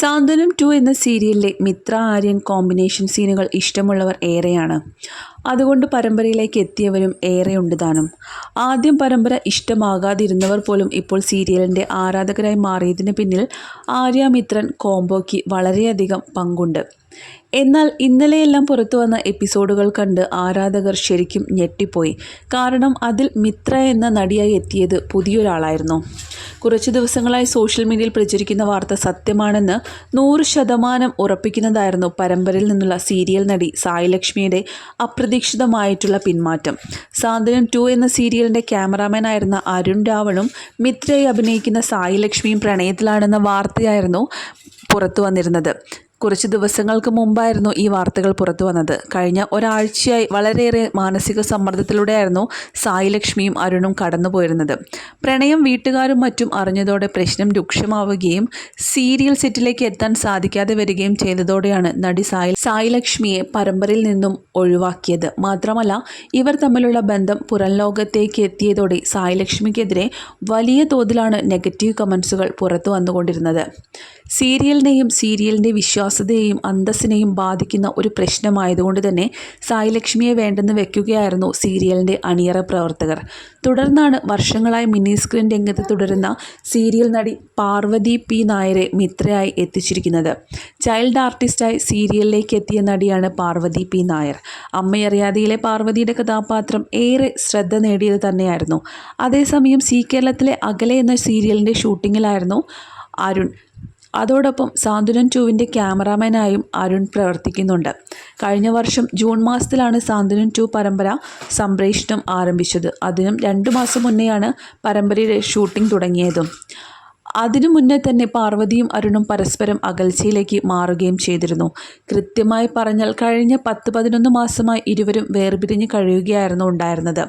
സാന്ത്വനം to എന്ന സീരിയലിലെ Mitra Aryan combination സീനുകൾ ഇഷ്ടമുള്ളവർ ഏറെയാണ്. അതുകൊണ്ട് പരമ്പരയിലേക്ക് എത്തിയവരും ഏറെയുണ്ട് താനും. ആദ്യം പരമ്പര ഇഷ്ടമാകാതിരുന്നവർ പോലും ഇപ്പോൾ സീരിയലിന്റെ ആരാധകരായി മാറിയതിന് പിന്നിൽ ആര്യ മിത്രൻ കോംബോയ്ക്ക് വളരെയധികം പങ്കുണ്ട്. എന്നാൽ ഇന്നലെയെല്ലാം പുറത്തു വന്ന എപ്പിസോഡുകൾ കണ്ട് ആരാധകർ ശരിക്കും ഞെട്ടിപ്പോയി. കാരണം അതിൽ മിത്ര എന്ന നടിയായി എത്തിയത് പുതിയൊരാളായിരുന്നു. കുറച്ചു ദിവസങ്ങളായി സോഷ്യൽ മീഡിയയിൽ പ്രചരിക്കുന്ന വാർത്ത സത്യമാണെന്ന് നൂറ് ശതമാനം ഉറപ്പിക്കുന്നതായിരുന്നു പരമ്പരയിൽ നിന്നുള്ള സീരിയൽ നടി സായിലക്ഷ്മിയുടെ അപ്രതീക്ഷിതമായിട്ടുള്ള പിന്മാറ്റം. സാന്ത്വനം ടു എന്ന സീരിയലിന്റെ ക്യാമറാമാനായിരുന്ന അരുൺ രാവണും മിത്രയെ അഭിനയിക്കുന്ന സായിലക്ഷ്മിയും പ്രണയത്തിലാണെന്ന വാർത്തയായിരുന്നു പുറത്തു വന്നിരുന്നത്. കുറച്ച് ദിവസങ്ങൾക്ക് മുമ്പായിരുന്നു ഈ വാർത്തകൾ പുറത്തു വന്നത്. കഴിഞ്ഞ ഒരാഴ്ചയായി വളരെയേറെ മാനസിക സമ്മർദ്ദത്തിലൂടെയായിരുന്നു സായിലക്ഷ്മിയും അരുണും കടന്നുപോയിരുന്നത്. പ്രണയം വീട്ടുകാരും മറ്റും അറിഞ്ഞതോടെ പ്രശ്നം രൂക്ഷമാവുകയും സീരിയൽ സെറ്റിലേക്ക് എത്താൻ സാധിക്കാതെ വരികയും ചെയ്തതോടെയാണ് നടി സായി സായി ലക്ഷ്മിയെ പരമ്പരയിൽ നിന്നും ഒഴിവാക്കിയത്. മാത്രമല്ല ഇവർ തമ്മിലുള്ള ബന്ധം പുറം ലോകത്തേക്ക് എത്തിയതോടെ സായിലക്ഷ്മിക്കെതിരെ വലിയ തോതിലാണ് നെഗറ്റീവ് കമൻസുകൾ പുറത്തു വന്നുകൊണ്ടിരുന്നത്. സീരിയലിനെയും സീരിയലിന്റെ വിശ്വാസ്യതയെയും അന്തസ്സിനെയും ബാധിക്കുന്ന ഒരു പ്രശ്നമായതുകൊണ്ട് തന്നെ സായിലക്ഷ്മിയെ വേണ്ടെന്ന് വെക്കുകയായിരുന്നു സീരിയലിന്റെ അണിയറ പ്രവർത്തകർ. തുടർന്നാണ് വർഷങ്ങളായി മിനി സ്ക്രീൻ രംഗത്ത് തുടരുന്ന സീരിയൽ നടി പാർവതി പി നായരെ മിത്രയായി എത്തിച്ചിരിക്കുന്നത്. ചൈൽഡ് ആർട്ടിസ്റ്റായി സീരിയലിലേക്ക് എത്തിയ നടിയാണ് പാർവതി പി നായർ. അമ്മയറിയാതെയിലെ പാർവതിയുടെ കഥാപാത്രം ഏറെ ശ്രദ്ധ നേടിയത് തന്നെയായിരുന്നു. അതേസമയം സി കേരളത്തിലെ അകലെ എന്ന സീരിയലിന്റെ ഷൂട്ടിങ്ങിലായിരുന്നു അരുൺ. അതോടൊപ്പം സാന്ത്വനം ടുവിന്റെ ക്യാമറാമാനായും അരുൺ പ്രവർത്തിക്കുന്നുണ്ട്. കഴിഞ്ഞ വർഷം ജൂൺ മാസത്തിലാണ് സാന്ത്വനം ടു പരമ്പര സംപ്രേഷണം ആരംഭിച്ചത്. അതിനും രണ്ട് മാസം മുന്നെയാണ് പരമ്പരയുടെ ഷൂട്ടിംഗ് തുടങ്ങിയതും. അതിനു മുന്നേ തന്നെ പാർവതിയും അരുണും പരസ്പരം അകൽച്ചയിലേക്ക് മാറുകയും ചെയ്തിരുന്നു. കൃത്യമായി പറഞ്ഞാൽ കഴിഞ്ഞ പത്ത് പതിനൊന്ന് മാസമായി ഇരുവരും വേർപിരിഞ്ഞ് കഴിയുകയായിരുന്നു ഉണ്ടായിരുന്നത്.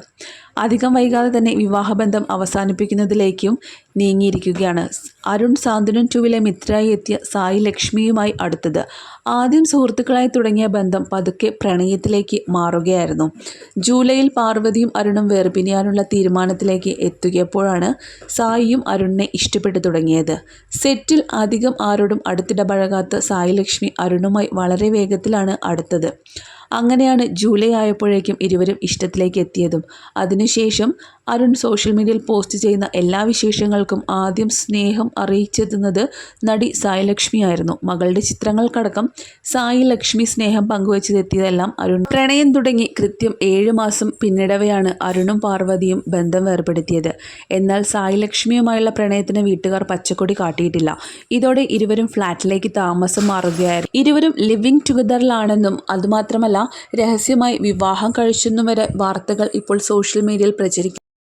അധികം വൈകാതെ തന്നെ വിവാഹബന്ധം അവസാനിപ്പിക്കുന്നതിലേക്കും നീങ്ങിയിരിക്കുകയാണ്. അരുൺ സാന്ത്വനം ടുവിലെ മിത്രയായി എത്തിയ സായി ലക്ഷ്മിയുമായി അടുത്തത്. ആദ്യം സുഹൃത്തുക്കളായി തുടങ്ങിയ ബന്ധം പതുക്കെ പ്രണയത്തിലേക്ക് മാറുകയായിരുന്നു. ജൂലൈയിൽ പാർവതിയും അരുണും വേർപിരിയാനുള്ള തീരുമാനത്തിലേക്ക് എത്തുകയപ്പോഴാണ് സായിയും അരുണിനെ ഇഷ്ടപ്പെട്ടു തുടങ്ങിയത്. സെറ്റിൽ അധികം ആരോടും അടുത്തിടപഴകാത്ത സായിലക്ഷ്മി അരുണുമായി വളരെ വേഗത്തിലാണ് അടുത്തത്. അങ്ങനെയാണ് ജൂലൈ ആയപ്പോഴേക്കും ഇരുവരും ഇഷ്ടത്തിലേക്ക് എത്തിയതും. അതിനുശേഷം അരുൺ സോഷ്യൽ മീഡിയയിൽ പോസ്റ്റ് ചെയ്യുന്ന എല്ലാ വിശേഷങ്ങൾക്കും ആദ്യം സ്നേഹം അറിയിച്ചെത്തുന്നത് നടി സായി ലക്ഷ്മി ആയിരുന്നു മകളുടെ ചിത്രങ്ങൾക്കടക്കം സായി ലക്ഷ്മി സ്നേഹം പങ്കുവച്ചതെത്തിയതെല്ലാം അരുൺ. പ്രണയം തുടങ്ങി കൃത്യം ഏഴ് മാസം പിന്നിടവെയാണ് അരുണും പാർവതിയും ബന്ധം വേർപെടുത്തിയത്. എന്നാൽ സായി ലക്ഷ്മിയുമായുള്ള പ്രണയത്തിന് വീട്ടുകാർ പച്ചക്കൊടി കാട്ടിയിട്ടില്ല. ഇതോടെ ഇരുവരും ഫ്ലാറ്റിലേക്ക് താമസം മാറുകയായിരുന്നു. ഇരുവരും ലിവിംഗ് ടുഗദറിലാണെന്നും അതുമാത്രമല്ല രഹസ്യമായി വിവാഹം കഴിച്ചെന്നും വരെ വാർത്തകൾ ഇപ്പോൾ സോഷ്യൽ മീഡിയയിൽ പ്രചരിക്കും